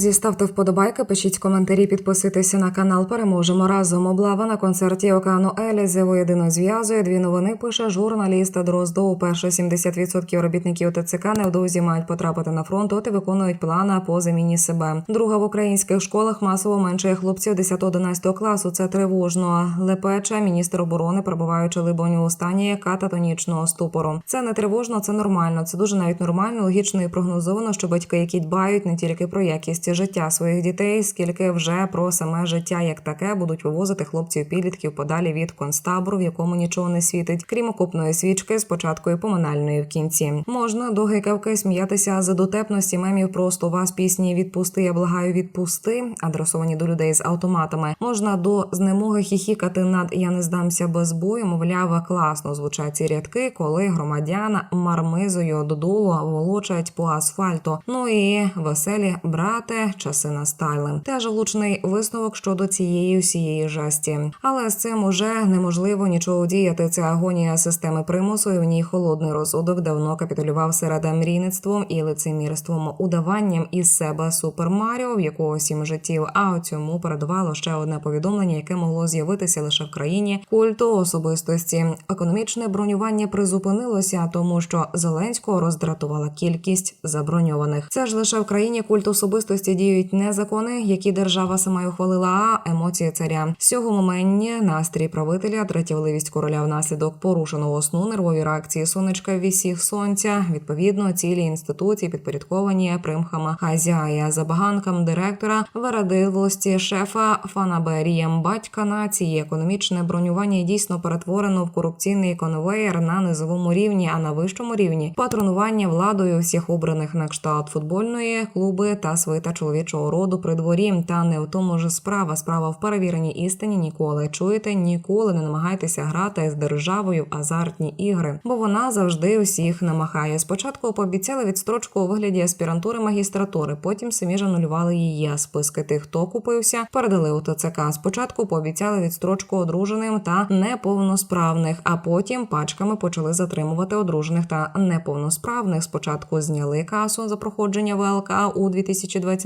Друзі, ставте вподобайки, пишіть коментарі, підписуйтеся на канал. Переможемо разом. Облава на концерті Океану Елізи воєдино зв'язує. Дві новини пише журналіст Дроздов. Уперше 70% робітників ТЦК невдовзі мають потрапити на фронт, от і виконують плани по заміні себе. Друга в українських школах масово меншає хлопців 10-11 класу. Це тривожно. Лепеча, міністр оборони, перебуваючи либонь у стані кататонічного ступору. Це не тривожно, це нормально. Це дуже навіть нормально, логічно і прогнозовано, що батьки, які дбають не тільки про якість життя своїх дітей, скільки вже про саме життя як таке будуть вивозити хлопців підлітків подалі від концтабору, в якому нічого не світить, крім окопної свічки, спочатку і поминальної в кінці. Можна до гикавки сміятися з дотепності мемів про слова з пісні Відпусти, я благаю, відпусти, адресовані до людей з автоматами. Можна до знемоги хіхікати над я не здамся без бою. Мовляв, класно звучать ці рядки, коли громадян мармизою додолу волочать по асфальту. Ну і веселі брате, часи настали. Теж влучний висновок щодо цієї всієї жесті. Але з цим уже неможливо нічого діяти. Це агонія системи примусу, і в ній холодний розсудок давно капітулював серед мрійництвом і лицемірством, удаванням із себе Супер Маріо, в якого сім життів. А у цьому передувало ще одне повідомлення, яке могло з'явитися лише в країні культу особистості. Економічне бронювання призупинилося, тому що Зеленського роздратувала кількість заброньованих. Це ж лише в країні культ особистості діють не закони, які держава сама ухвалила, а емоції царя. З цього моменті настрій правителя, третєвливість короля внаслідок порушеного сну, нервові реакції сонечка, вісіх сонця, відповідно, цілі інституції підпорядковані примхами хазяя, забаганкам директора, вередливості шефа, фанаберіям батька нації. Економічне бронювання дійсно перетворено в корупційний конвеєр на низовому рівні, а на вищому рівні патронування владою всіх обраних на кшталт футбольної клуби та свита чоловічого роду при дворі. Та не в тому ж справа. Справа в перевіреній істині ніколи. Чуєте, ніколи не намагайтеся грати з державою в азартні ігри, бо вона завжди усіх намахає. Спочатку пообіцяли відстрочку у вигляді аспірантури магістратури, потім самі ж анулювали її. Списки тих, хто купився, передали у ТЦК. Спочатку пообіцяли відстрочку одруженим та неповносправних, а потім пачками почали затримувати одружених та неповносправних. Спочатку зняли касу за проходження ВЛК у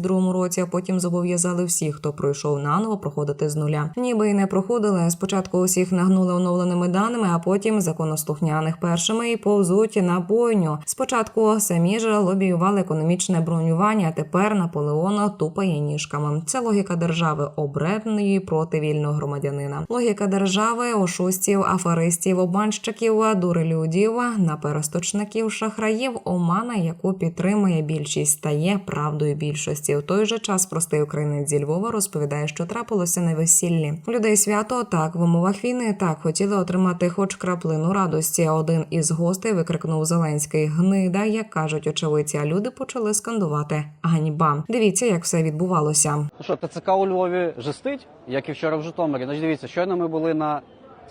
2022 році, а потім зобов'язали всіх, хто пройшов наново, проходити з нуля. Ніби і не проходили. Спочатку усіх нагнули оновленими даними, а потім законослухняних першими і повзуть на бойню. Спочатку самі ж лобіювали економічне бронювання, тепер Наполеона тупає ніжками. Це логіка держави обредної проти вільного громадянина. Логіка держави, ошустів, аферистів, обманщиків, дурелюдів, напересточників, шахраїв, омана, яку підтримує більшість, стає правдою більшості. В той же час простий українець зі Львова розповідає, що трапилося на весіллі. У Людей свято так в умовах війни так хотіли отримати хоч краплину радості. Один із гостей викрикнув Зеленський гнида, як кажуть очевидці. А люди почали скандувати ганьба. Дивіться, як все відбувалося. Ну що, ТЦК у Львові жестить, як і вчора в Житомирі. Значить, дивіться, щойно ми були на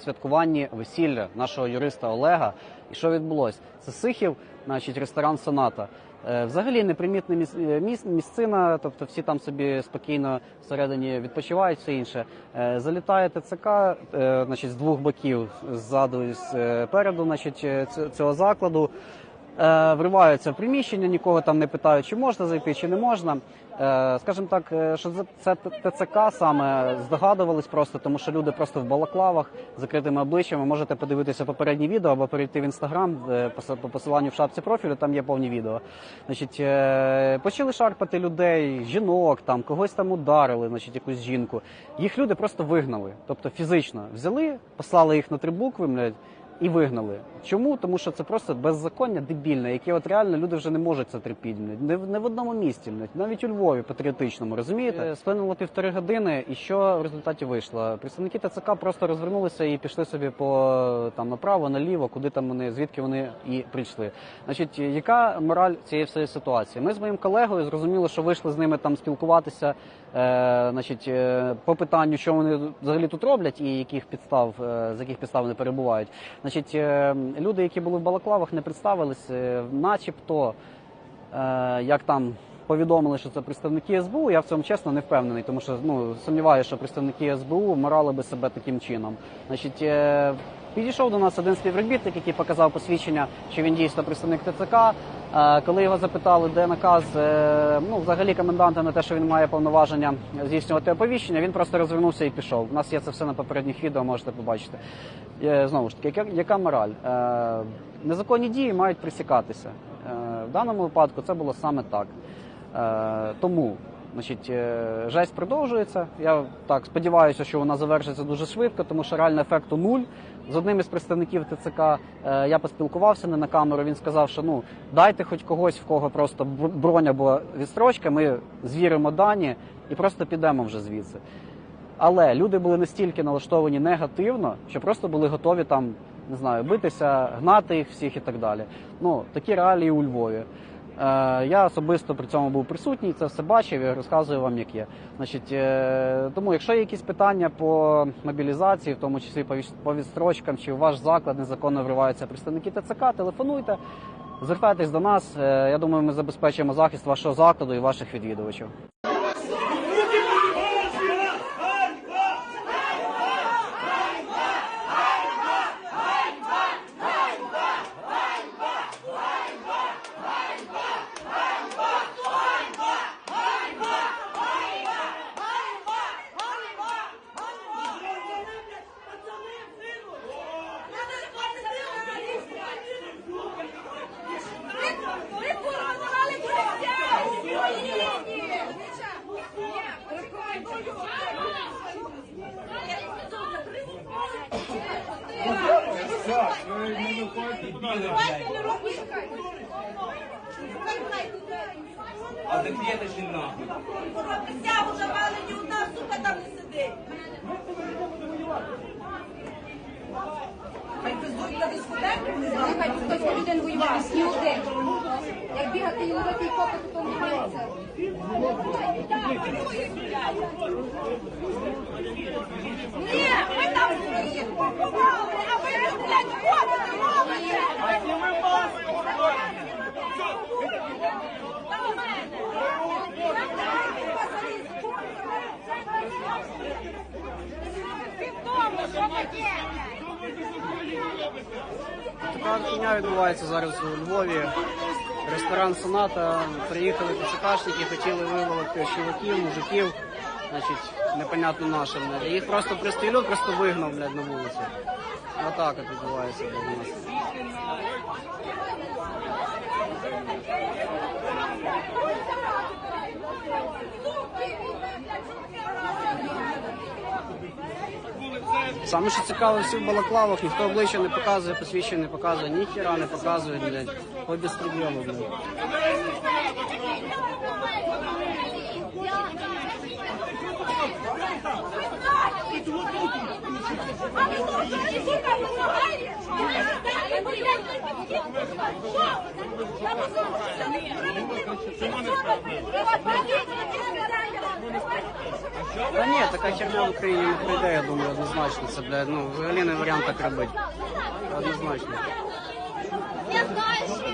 святкуванні весілля нашого юриста Олега. І що відбулося? Це Сихів, значить, ресторан Соната. Е, Взагалі непримітна е, міс- місцина, тобто всі там собі спокійно всередині відпочивають, все інше. Е, Залітає ТЦК, значить, з двох боків, ззаду і спереду, значить, цього закладу. Вриваються в приміщення, нікого там не питають, чи можна зайти, чи не можна. Е, скажімо так, е, що це ТЦК саме здогадувались просто, тому що люди просто в балаклавах з закритими обличчями. Можете подивитися попереднє відео або перейти в інстаграм е, по- по посиланню в шапці профілю, там є повні відео. Значить, почали шарпати людей, жінок, там когось там ударили, значить, якусь жінку. Їх люди просто вигнали, тобто фізично взяли, послали їх на три букви, блядь, і вигнали. Чому? Тому що це просто беззаконня дебільне, яке от реально люди вже не можуть це терпіти. Не, не в одному місті, навіть у Львові патріотичному, розумієте? Е, Сплинуло півтори години, і що в результаті вийшло? Представники ТЦК просто розвернулися і пішли собі по там направо, наліво, куди там вони, звідки вони і прийшли. Значить, яка мораль цієї всієї ситуації? Ми з моїм колегою зрозуміли, що вийшли з ними там спілкуватися, е, значить, е, по питанню, що вони взагалі тут роблять і яких підстав, е, з яких підстав вони перебувають. Значить, е, люди, які були в балаклавах, не представились, е, начебто, е, як там. Повідомили, що це представники СБУ. Я в цьому чесно не впевнений, тому що ну сумніваюся, що представники СБУ морали би себе таким чином. Значить, підійшов до нас один співробітник, який показав посвідчення, що він дійсно представник ТЦК. Е, Коли його запитали, де наказ, е, ну взагалі коменданта на те, що він має повноваження здійснювати оповіщення, він просто розвернувся і пішов. У нас є це все на попередніх відео, можете побачити. Е, Знову ж таки, яка, мораль? Незаконні дії мають присікатися. В даному випадку це було саме так. Тому Значить, е, жесть продовжується. Я так сподіваюся, що вона завершиться дуже швидко, тому що реально ефекту нуль. З одним із представників ТЦК е, я поспілкувався не на камеру. Він сказав, що ну дайте хоч когось, в кого просто бр- бронь або відстрочка. Ми звіримо дані і просто підемо вже звідси. Але люди були настільки налаштовані негативно, що просто були готові там, не знаю, битися, гнати їх всіх і так далі. Ну такі реалії у Львові. Е, я особисто при цьому був присутній, це все бачив і розказую вам, як є. Значить, е, тому, якщо є якісь питання по мобілізації, в тому числі по відстрочкам, чи в ваш заклад незаконно вриваються представники ТЦК, телефонуйте, звертайтесь до нас. Е, я думаю, ми забезпечимо захист вашого закладу і ваших відвідувачів. А де клеточний нахуй? Присягу давали, ні одна сука там не сидить. Хай пиздують на дискотеку, не знаю. Нехай хтось один воював, ні один. Як бігати і ловити і копати, то не мається. Ні, ви там їх Така фігня відбувається зараз у Львові. Ресторан Соната. Приїхали ТЦКшники, хотіли виволокти чуваків, мужиків. Значить, непонятно на що. блядь. Їх просто пристрілю, просто вигнав, блядь, на вулицю. Отак от відбувається блядь, у нас. Саме що цікаво, всі в балаклавах, ніхто обличчя не показує, посвідчення не показує, ніхіра не показує, блядь. По безпреділу, блядь. Та ні, така херня в Україні не прийде, я думаю, однозначно. Це, блядь, ну, взагалі не варіант так робити. Однозначно. Я знаю, що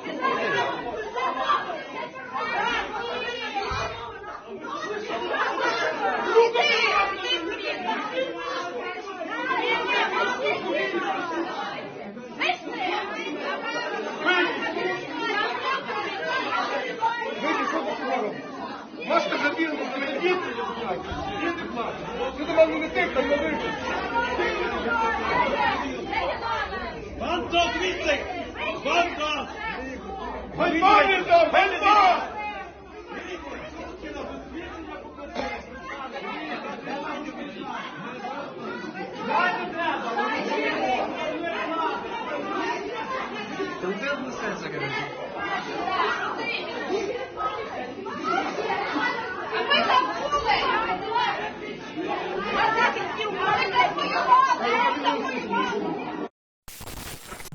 Banka! Banka! Banka!